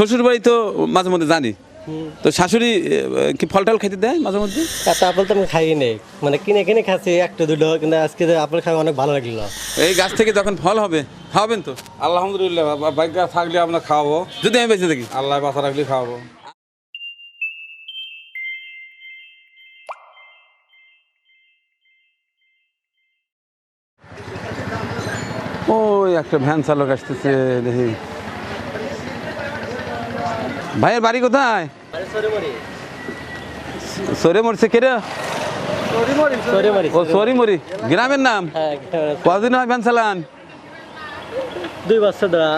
শ্বশুর বাড়ি তো মাঝে মধ্যে জানি। তো শাশুড়ি কি ফল টল খেতে দেয় মাঝে মধ্যে? কাঁচা আপেল তো আমি খাই নেই। মানে কিনে কিনে খাচ্ছি একটা দুটো কিন্তু আজকে যে আপেল খাই অনেক ভালো লাগল। এই গাছ থেকে যখন ফল হবে খাওয়াবেন তো? আলহামদুলিল্লাহ বাইক থাকলে আমরা খাওয়াবো। যদি আমি বেঁচে থাকি। আল্লাহ বাসা রাখলে খাওয়াবো। ওই একটা ভ্যান চালক আসতেছে দেখি। ভাইয়ের বাড়ি কোথায়? সরে মরছে ও সরি মরি গ্রামের নাম? হ্যাঁ কদিন হয় ভ্যান চালান? দুই বছর ধরা।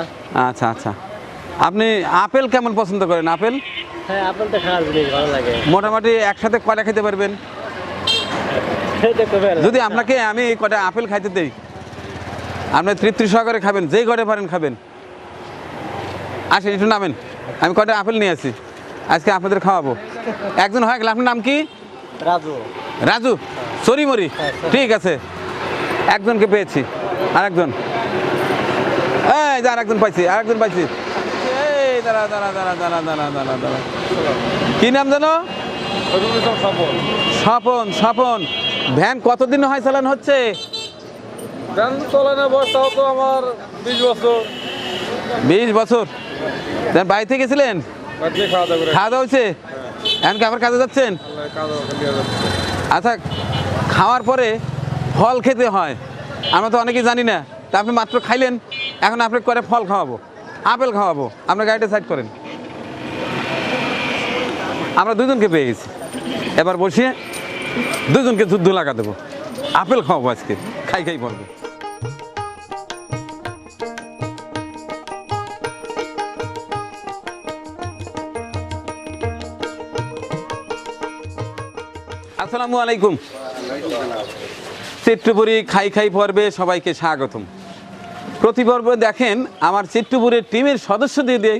আচ্ছা আচ্ছা। আপনি আপেল কেমন পছন্দ করেন আপেল? হ্যাঁ আপেল খাওয়ার জিনিস ভালো লাগে। মোটামুটি একসাথে কয়টা খেতে পারবেন? যদি আপনাকে আমি কটা আপেল খাইতে দেই আপনি তৃপ্তি সহকারে খাবেন যেই কটা পারেন খাবেন। আসেন একটু নামেন। আমি কটা আপেল নিয়ে আসি? আজকে আপনাদের খাওয়াবো। একজন হয়ে গেল। আপনার নাম কি? রাজু। রাজু? সরি মরি। ঠিক আছে। একজনকে পেয়েছি। আরেকজন? এই যে আরেকজন পাইছি আরেকজন পাইছি। এই দাঁড়া দাঁড়া দাঁড়া দাঁড়া দাঁড়া দাঁড়া দাঁড়া। কি নাম জানো? স্বপন। স্বপন ভ্যান কতদিন হয় চালান হচ্ছে? গান চলানোর বয়সটাও তো আমার বিশ বছর। বিশ বছর? বাড়িতে গেছিলেন? খাওয়া দাওয়া হয়েছে? এখন কি আবার কাজে যাচ্ছেন? আচ্ছা খাওয়ার পরে ফল খেতে হয়। আমরা তো অনেকেই জানি না। তা আপনি মাত্র খাইলেন এখন আপনাকে করে ফল খাওয়াবো আপেল খাওয়াবো। আপনার গাড়িটা সাইড করেন। আমরা দুজনকে পেয়ে গেছি। এবার বসিয়ে দুজনকে যুদ্ধ লাগা দেবো। আপেল খাওয়াবো আজকে। খাই খাই পড়বে আসসালামু আলাইকুম। চিত্রপুরী খাই খাই পর্বে সবাইকে স্বাগতম। প্রতি পর্বে দেখেন আমার চিত্রপুরের টিমের সদস্যদের দিয়ে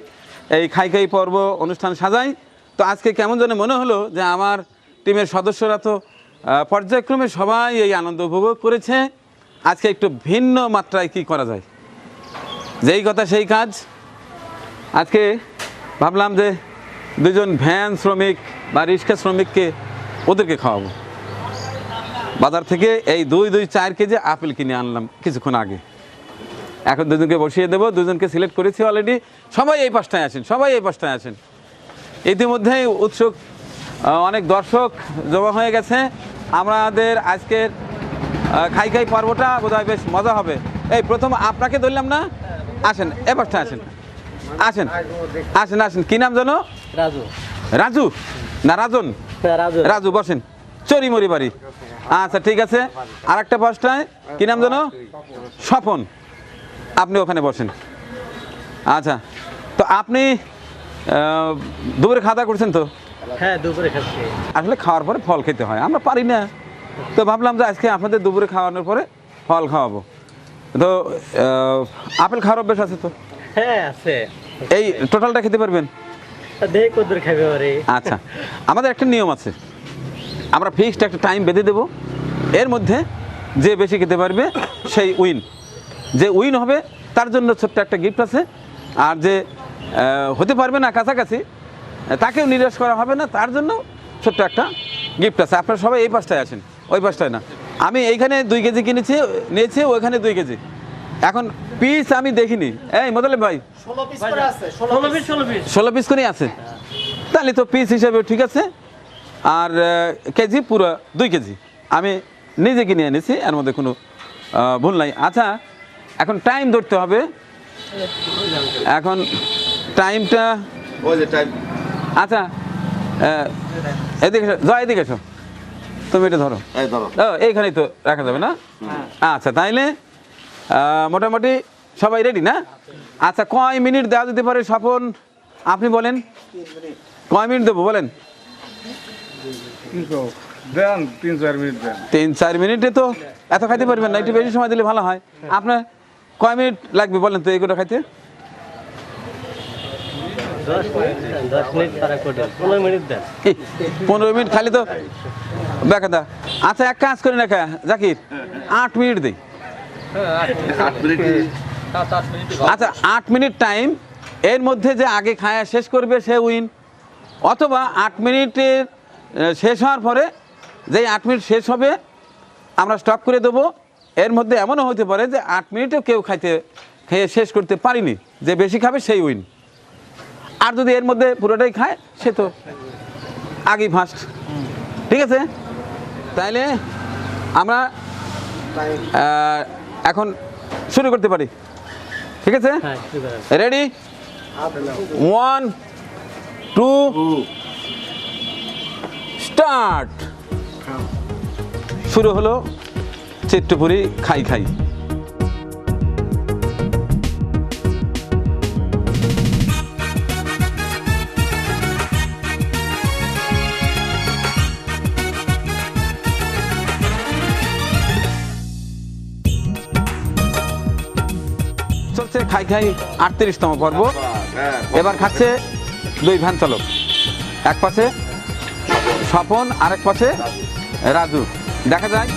এই খাই খাই পর্ব অনুষ্ঠান সাজাই। তো আজকে কেমন যেন মনে হলো যে আমার টিমের সদস্যরা তো পর্যায়ক্রমে সবাই এই আনন্দ উপভোগ করেছে। আজকে একটু ভিন্ন মাত্রায় কি করা যায়? যেই কথা সেই কাজ। আজকে ভাবলাম যে দুজন ভ্যান শ্রমিক বা রিক্সা শ্রমিককে ওদেরকে খাওয়াবো। বাজার থেকে এই দুই দুই চার কেজি আপেল কিনে আনলাম কিছুক্ষণ আগে। এখন দুজনকে বসিয়ে দেবো দুজনকে সিলেক্ট করেছি অলরেডি সবাই এই পাশটায় আসেন সবাই এই পাশটায় আসেন ইতিমধ্যেই উৎসুক অনেক দর্শক জমা হয়ে গেছে। আমাদের আজকের খাই খাই পর্বটা বোধহয় বেশ মজা হবে। এই প্রথম আপনাকে ধরলাম না? আসেন এ পাশটায় আসেন। আসেন আসেন আসেন। কি নাম জানো রাজু। রাজু? না রাজন। রাজু। বসেন। চরিমরি বাড়ি। আচ্ছা ঠিক আছে। আর একটা পাঁচটায় কি নাম জানো স্বপন। আপনি ওখানে বসেন। আচ্ছা তো আপনি দুপুরে খাওয়া দাওয়া করছেন তো? হ্যাঁ দুপুরে খাচ্ছি। আসলে খাওয়ার পরে ফল খেতে হয়। আমরা পারি না। তো ভাবলাম যে আজকে আপনাদের দুপুরে খাওয়ানোর পরে ফল খাওয়াবো। তো আপেল খাওয়ার অভ্যেস আছে তো? হ্যাঁ আছে। এই টোটালটা খেতে পারবেন? আচ্ছা আমাদের একটা নিয়ম আছে। আমরা ফিক্সড একটা টাইম বেঁধে দেব। এর মধ্যে যে বেশি খেতে পারবে, সেই উইন যে উইন হবে, তার জন্য ছোট্ট একটা গিফট আছে। আর যে হতে পারবে না কাছাকাছি, তাকেও নিরাশ করা হবে না। তার জন্য ছোট্ট একটা গিফট আছে। আপনারা সবাই এই পাশটায় আছেন, ওই পাশটায় না। আমি এইখানে দুই কেজি কিনেছি, নিয়েছি, ওইখানে দুই কেজি। এখন পিস আমি দেখিনি। এই মদলে ভাই। ষোলো পিস ষোলো পিস ষোলো করে আছে। তাহলে তো পিস হিসাবে ঠিক আছে। আর কেজি পুরো দুই কেজি। আমি নিজে কিনে এনেছি এর মধ্যে কোনো ভুল নাই। আচ্ছা এখন টাইম ধরতে হবে। এখন টাইমটা আচ্ছা এদিকে এসো, জয় এদিকে এসো। তুমি এটা ধরো। ও এইখানেই তো রাখা যাবে না? আচ্ছা তাইলে মোটামুটি সবাই রেডি না? আচ্ছা কয় মিনিট দেওয়া যেতে পারে স্বপন? আপনি বলেন। কয় মিনিট দেবো বলেন। তিন চার মিনিট তিন চার মিনিটে তো এত খাইতে পারবেন না একটু বেশি সময় দিলে ভালো হয়। আপনার কয় মিনিট লাগবে বলেন তো এগুলো খাইতে? পনেরো মিনিট খালি তো দেখা দা আচ্ছা এক কাজ করি না খা জাকির আট মিনিট দিই। আচ্ছা আট মিনিট টাইম। এর মধ্যে যে আগে খায়া শেষ করবে সে উইন। অথবা আট মিনিটের শেষ হওয়ার পরে যেই আট মিনিট শেষ হবে আমরা স্টপ করে দেবো। এর মধ্যে এমনও হতে পারে যে আট মিনিটেও কেউ খাইতে খেয়ে শেষ করতে পারিনি। যে বেশি খাবে সেই উইন। আর যদি এর মধ্যে পুরোটাই খায় সে তো আগেই ফার্স্ট ঠিক আছে? তাইলে আমরা এখন শুরু করতে পারি। ঠিক আছে? হ্যাঁ রেডি ওয়ান টু স্টার্ট শুরু হলো চিত্রপুরি খাই খাই। চলছে খাই খাই আটত্রিশতম পর্ব। এবার খাচ্ছে দুই ভ্যান চালক। এক পাশে স্বপন, আরেক পাশে রাজু। দেখা যায়।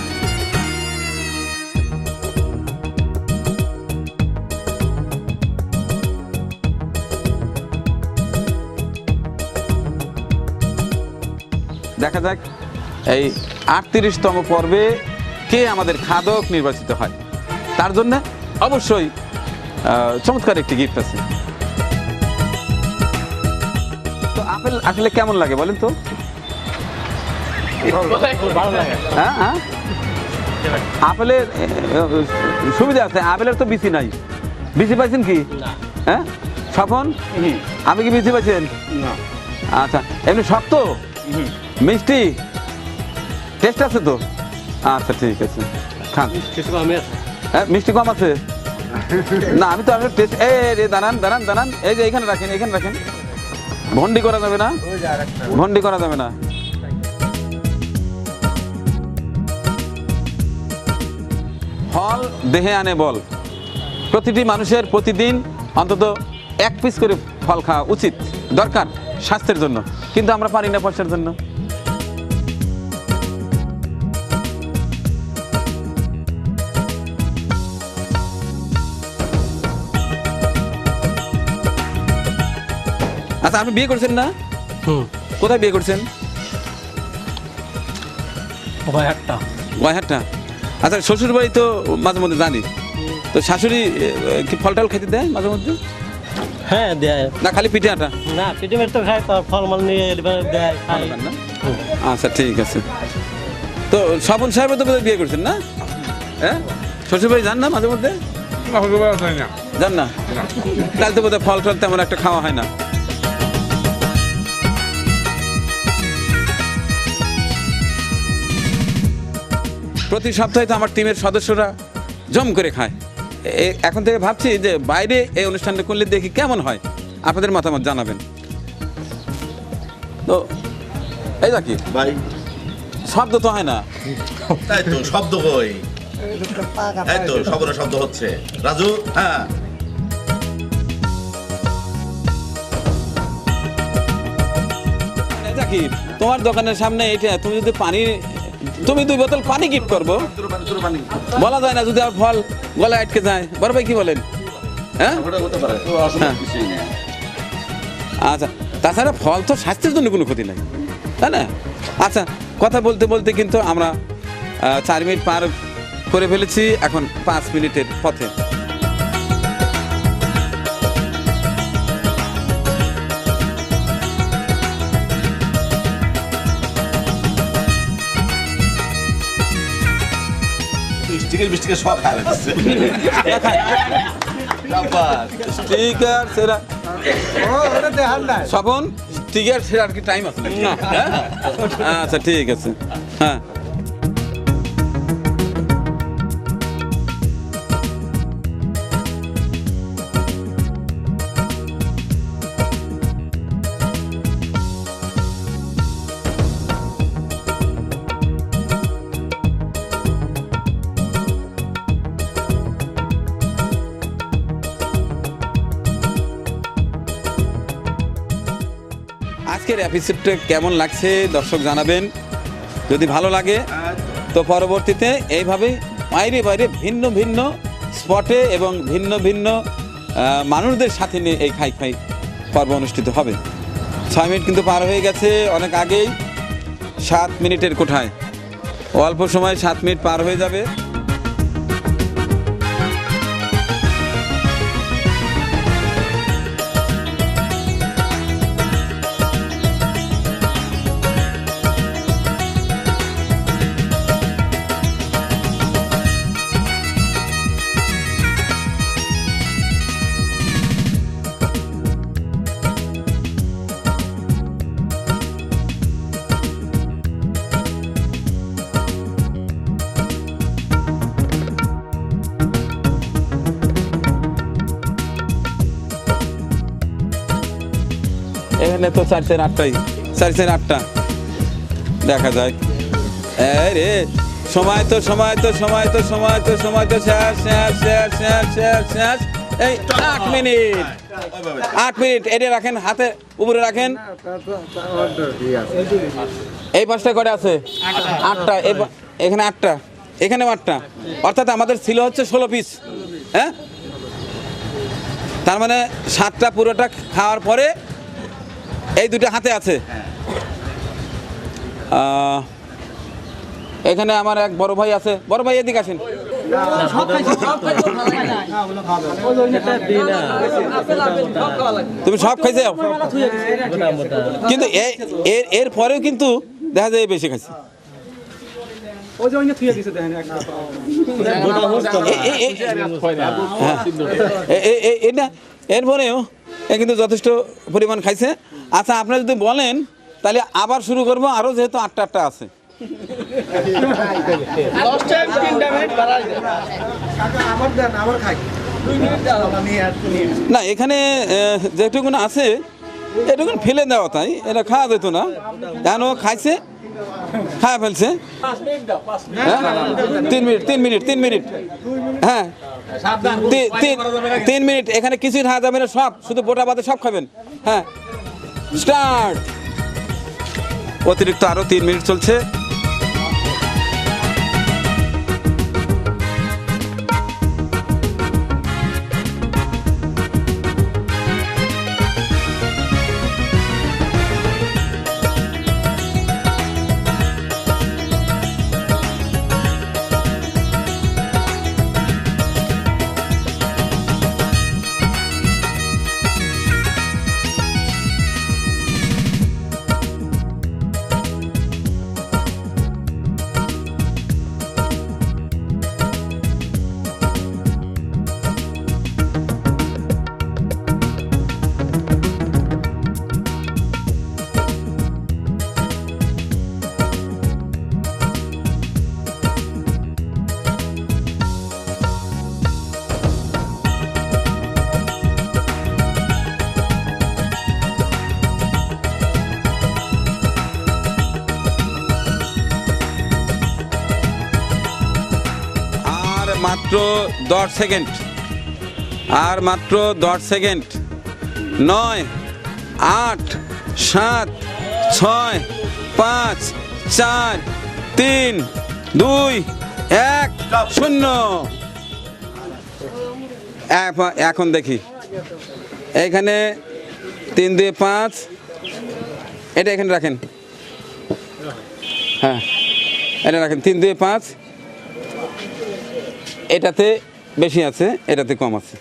দেখা যাক এই আটত্রিশতম পর্বে কে আমাদের খাদক নির্বাচিত হয়। তার জন্য অবশ্যই চমৎকার একটি গিফট আছে। তো আপেল আসলে কেমন লাগে বলেন তো? হ্যাঁ হ্যাঁ। আপেলের সুবিধা আছে আপেলের তো বিচি নাই। বিচি পাইছেন কি? হ্যাঁ? স্বপন? আপনি কি বিচি পাইছেন? আচ্ছা এমনি শক্ত? মিষ্টি? টেস্ট আছে তো? আচ্ছা ঠিক আছে। খান। আছে। হ্যাঁ মিষ্টি কম আছে? না আমি তো আপনার টেস্ট এ রে দাঁড়ান দাঁড়ান দাঁড়ান। এই যে এখানে রাখেন এখানে রাখেন। ভন্ডি করা যাবে না? ভন্ডি করা যাবে না। ফল দেহে আনে বল। প্রতিটি মানুষের প্রতিদিন অন্তত এক পিস করে ফল খাওয়া উচিত দরকার স্বাস্থ্যের জন্য। কিন্তু আমরা পারি না পয়সার জন্য। আচ্ছা আপনি বিয়ে করছেন না? হুম। কোথায় বিয়ে করছেন? একটা গয়হাটটা আচ্ছা শ্বশুর বাড়ি তো মাঝে মধ্যে জানি। তো শাশুড়ি কি ফল টল খেতে দেয় মাঝে মধ্যে? হ্যাঁ দেয়। না খালি পিঠে আটা? না পিঠে তো খায় তো ফলমল নিয়ে দেয় না? আচ্ছা ঠিক আছে। তো স্বপন সাহেব তো বিয়ে করছেন না? হ্যাঁ? শ্বশুর বাড়ি যান না মাঝে মধ্যে? যান না? তাহলে তো বোধহয় ফল টল তেমন একটা খাওয়া হয় না। প্রতি সপ্তাহে তো আমার টিমের সদস্যরা জম করে খায়। এখন থেকে ভাবছি যে বাইরে এই অনুষ্ঠানটা করলে দেখি কেমন হয়। আপনাদের মতামত জানাবেন। তো এই নাকি? ভাই। শব্দ তো হয় না। তাই তো শব্দ কই? এই তো শব্দ শব্দ হচ্ছে। রাজু হ্যাঁ। তোমার দোকানের সামনে এটা তুমি যদি পানি তুমি দুই বোতল পানি গিফট করব। বলা যায় না, যদি আর ফল গলায় আটকে যায়। বড় ভাই কি বলেন? হ্যাঁ? হ্যাঁ। আচ্ছা তাছাড়া ফল তো স্বাস্থ্যের জন্য কোনো ক্ষতি নাই, তাই না? আচ্ছা কথা বলতে বলতে কিন্তু আমরা চার মিনিট পার করে ফেলেছি, এখন পাঁচ মিনিটের পথে। স্টিকের বিস্টিকের সব খায় ঠিক আছে সেরা। স্বপন ঠিক আছে সেরা আর কি টাইম আছে। না। হ্যাঁ? আচ্ছা ঠিক আছে। হ্যাঁ। আজকের এপিসোডটা কেমন লাগছে দর্শক জানাবেন। যদি ভালো লাগে, তো পরবর্তীতে এইভাবে বাইরে বাইরে ভিন্ন ভিন্ন স্পটে এবং ভিন্ন ভিন্ন মানুষদের সাথে নিয়ে এই খাই খাই পর্ব অনুষ্ঠিত হবে। ছয় মিনিট কিন্তু পার হয়ে গেছে অনেক আগেই, সাত মিনিটের কোঠায়। অল্প সময় সাত মিনিট পার হয়ে যাবে। এখানে তো চার চার আটটাই। চার চার আটটা। দেখা যায় এই রে, সময় তো সময় তো সময় তো সময় তো সময় তো শেষ শেষ শেষ শেষ শেষ শেষ। এই আট মিনিট। আট মিনিট এটা রাখেন, হাতে উপরে রাখেন। এই পাঁচটা কটা আছে? আটটা। এখানে আটটা। এখানেও আটটা। অর্থাৎ আমাদের ছিল হচ্ছে ষোলো পিস হ্যাঁ? তার মানে সাতটা পুরোটা খাওয়ার পরে এই দুটো হাতে আছে এখানে আমার এক বড় ভাই আছে বড় ভাই এদিকে আসেন তুমি সব খাইছে কিন্তু এর পরেও কিন্তু দেখা যায় বেশি খাইছে হ্যাঁ। এরপরেও এ কিন্তু যথেষ্ট পরিমাণ খাইছে। আচ্ছা আপনারা যদি বলেন তাহলে আবার শুরু করব আরও যেহেতু আটটা আটটা আছে। না এখানে আহ, যেটুকুন আছে এটুকুন ফেলে দেওয়া তাই এটা খাওয়া যেত না। কেন? খাইছে। খাওয়া ফেলছে। হ্যাঁ? তিন মিনিট তিন মিনিট তিন মিনিট। হ্যাঁ। তিন- মিনিট, এখানে কিছুই খাওয়া যাবে না, সব। শুধু বোটা বাদে সব খাবেন। হ্যাঁ। স্টার্ট। অতিরিক্ত আরও তিন মিনিট চলছে। দশ সেকেন্ড। আর মাত্র দশ সেকেন্ড। নয়, আট, সাত, ছয়, পাঁচ, চার, তিন, দুই, এক, শূন্য। এখ- এখন দেখি। এখানে তিন, দুই, পাঁচ। এটা এখানে রাখেন। হ্যাঁ এটা রাখেন। তিন, দুই, পাঁচ। এটাতে বেশি আছে এটাতে কম আছে।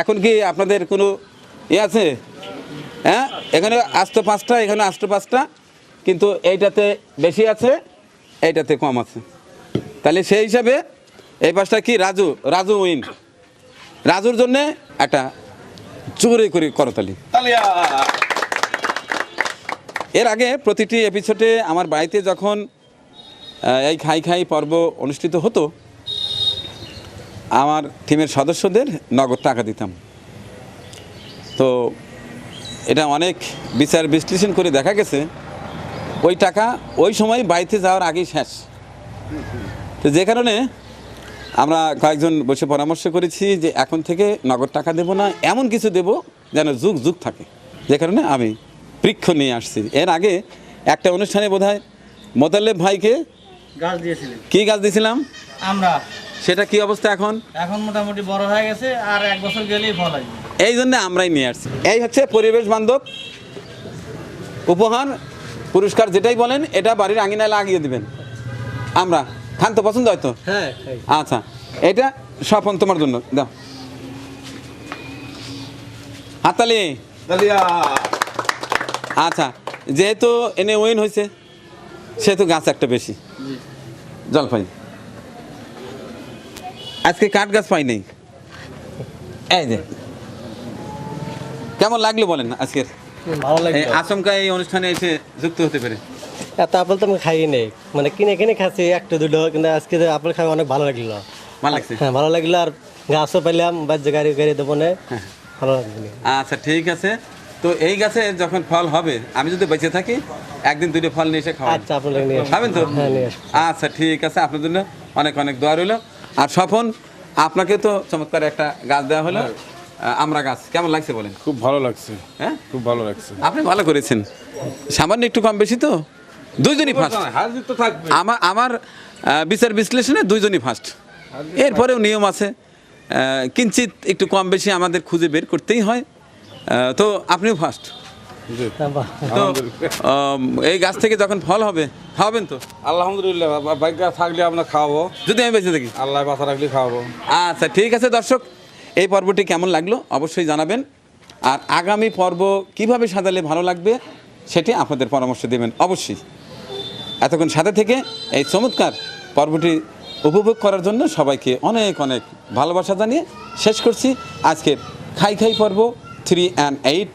এখন কি আপনাদের কোনো ইয়ে আছে? হ্যাঁ? এখানে আস্ত পাঁচটা এখানে আস্ত পাঁচটা কিন্তু এইটাতে বেশি আছে এইটাতে কম আছে। তাহলে সেই হিসাবে এই পাঁচটা কি রাজু রাজু উইন। রাজুর জন্যে একটা জোরে করে করতালি। এর আগে প্রতিটি এপিসোডে আমার বাড়িতে যখন এই খাই খাই পর্ব অনুষ্ঠিত হতো আমার টিমের সদস্যদের নগদ টাকা দিতাম। তো এটা অনেক বিচার বিশ্লেষণ করে দেখা গেছে ওই টাকা ওই সময় বাড়িতে যাওয়ার আগেই শেষ। তো যে কারণে আমরা কয়েকজন বসে পরামর্শ করেছি যে এখন থেকে নগদ টাকা দেব না এমন কিছু দেব যেন যুগ যুগ থাকে। যে কারণে আমি বৃক্ষ নিয়ে আসছি। এর আগে একটা অনুষ্ঠানে বোধহয় মোতাল্লেব ভাইকে গাছ দিয়েছিলেন। কী গাছ দিয়েছিলাম? আমরা। সেটা কি অবস্থা এখন? এখন মোটামুটি বড় হয়ে গেছে আর এক বছর গেলেই ফল আসবে। এই জন্য আমরাই নিয়ে আসছি। এই হচ্ছে পরিবেশ বান্ধব উপহার পুরস্কার যেটাই বলেন এটা বাড়ির আঙিনায় লাগিয়ে দিবেন। আমরা। খান তো পছন্দ হয়তো হ্যাঁ আচ্ছা। এটা স্বপন তোমার জন্য। দাও। হাতালি। আচ্ছা। যেহেতু এনে ওয়েন হয়েছে সেহেতু গাছ একটা বেশি। জলপাই। আজকে কাঠ গাছ পাই নেই। এই যে। কেমন লাগল বলেন আজকের? ভালো লাগে এই আচমকা এই অনুষ্ঠানে এসে যুক্ত হতে পেরে। এত আপেল তো আমি খাই নেই। মানে কিনে কিনে খাচ্ছি একটু দুটো কিন্তু আজকে যে আপেল খাই অনেক ভালো লাগল। ভালো লাগছে? হ্যাঁ ভালো লাগল আর গাছও পাইলাম বাজ্য গাড়ি গাড়ি দেবো না। ভালো লাগল। আচ্ছা ঠিক আছে। তো এই গাছে যখন ফল হবে আমি যদি বেঁচে থাকি একদিন দুটো ফল নিয়ে এসে খাওয়া আচ্ছা আপনার। খাবেন তো? হ্যাঁ আচ্ছা ঠিক আছে। আপনার জন্য অনেক অনেক দোয়া রইল। আর স্বপন আপনাকে তো চমৎকার একটা গাছ দেওয়া হলো আমরা গাছ কেমন লাগছে বলেন? খুব ভালো লাগছে। হ্যাঁ? খুব ভালো লাগছে। আপনি ভালো করেছেন। সামান্য একটু কম বেশি তো? দুইজনই ফার্স্ট হাজির তো থাকবে। আমার আমার বিচার বিশ্লেষণে দুইজনই ফার্স্ট এরপরেও নিয়ম আছে। কিঞ্চিত একটু কম বেশি আমাদের খুঁজে বের করতেই হয়। তো আপনিও ফার্স্ট হ্যাঁ। তো এই গাছ থেকে যখন ফল হবে খাওয়াবেন তো? আলহামদুলিল্লাহ বাইক থাকলে আমরা খাওয়াবো। যদি আমি বেঁচে থাকি? আল্লাহ বাসা রাখলে খাওয়াবো। আচ্ছা ঠিক আছে দর্শক এই পর্বটি কেমন লাগল অবশ্যই জানাবেন। আর আগামী পর্ব কীভাবে সাজালে ভালো লাগবে সেটি আপনাদের পরামর্শ দেবেন অবশ্যই। এতক্ষণ সাথে থেকে এই চমৎকার পর্বটি উপভোগ করার জন্য সবাইকে অনেক অনেক ভালোবাসা জানিয়ে শেষ করছি আজকের খাই খাই পর্ব three and eight.